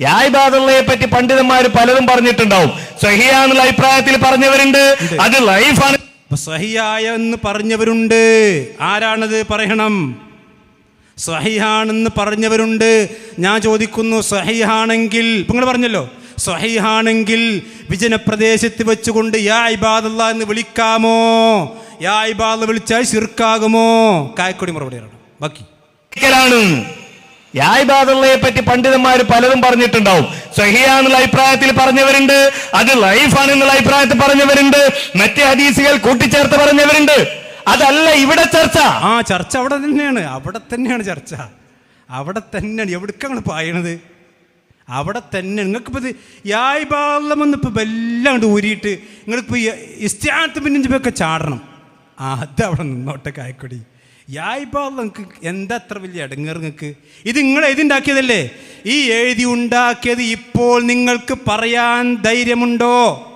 യായ്ബാദുള്ളയെ പറ്റി പണ്ഡിതന്മാർ പലതും പറഞ്ഞിട്ടുണ്ടാവും. സഹിയാന്നുള്ള അഭിപ്രായത്തിൽ പറഞ്ഞവരുണ്ട്. അത് ലൈഫാണ്. സഹിയായെന്ന് സഹിയായ എന്ന് പറഞ്ഞവരുണ്ട്. ആരാണത് പറയണം? സഹിഹാണെന്ന് പറഞ്ഞവരുണ്ട്. ഞാൻ ചോദിക്കുന്നു സഹിഹാണെങ്കിൽ നിങ്ങൾ പറഞ്ഞല്ലോ. സഹിഹാണെങ്കിൽ വിജനപ്രദേശത്ത് വെച്ചുകൊണ്ട് യാ ഇബാദല്ല എന്ന് വിളിക്കാമോ? യാ ഇബാദ് വിളിച്ചാൽ ശിർക്കാകുമോ? കായക്കൊടി മറുപടി ബാക്കി. യായ്ബാദുള്ളയെ പറ്റി പണ്ഡിതന്മാർ പലതും പറഞ്ഞിട്ടുണ്ടാവും. സഹിയാന്നുള്ള അഭിപ്രായത്തിൽ പറഞ്ഞവരുണ്ട് അത് ലൈഫാണ് എന്നുള്ള അഭിപ്രായത്തിൽ പറഞ്ഞവരുണ്ട് മറ്റേ ഹദീസുകൾ കൂട്ടിച്ചേർത്ത് പറഞ്ഞവരുണ്ട്. അതല്ല ഇവിടെ ചർച്ച. ആ ചർച്ച അവിടെ തന്നെയാണ് അവിടെ തന്നെയാണ് ചർച്ച. അവിടെ തന്നെയാണ് എവിടേക്കാണ് പായണത്? അവിടെ തന്നെ നിങ്ങൾക്കിപ്പോൾ ഇത് യായ്പാലമെന്ന് എന്നിപ്പോൾ എല്ലാം കൊണ്ട് ഊരിയിട്ട് നിങ്ങൾക്കിപ്പോൾ ഇസ്റ്റാത്ത് ഒക്കെ ചാടണം. ആ അത് അവിടെ നിന്നോട്ടെ കായക്കൊടി. യായ്പാല നിങ്ങൾക്ക് എന്താ അത്ര വലിയ അടങ്ങർ നിങ്ങൾക്ക് ഇത് നിങ്ങൾ എഴുതിണ്ടാക്കിയതല്ലേ? ഈ എഴുതി ഉണ്ടാക്കിയത് ഇപ്പോൾ നിങ്ങൾക്ക് പറയാൻ ധൈര്യമുണ്ടോ?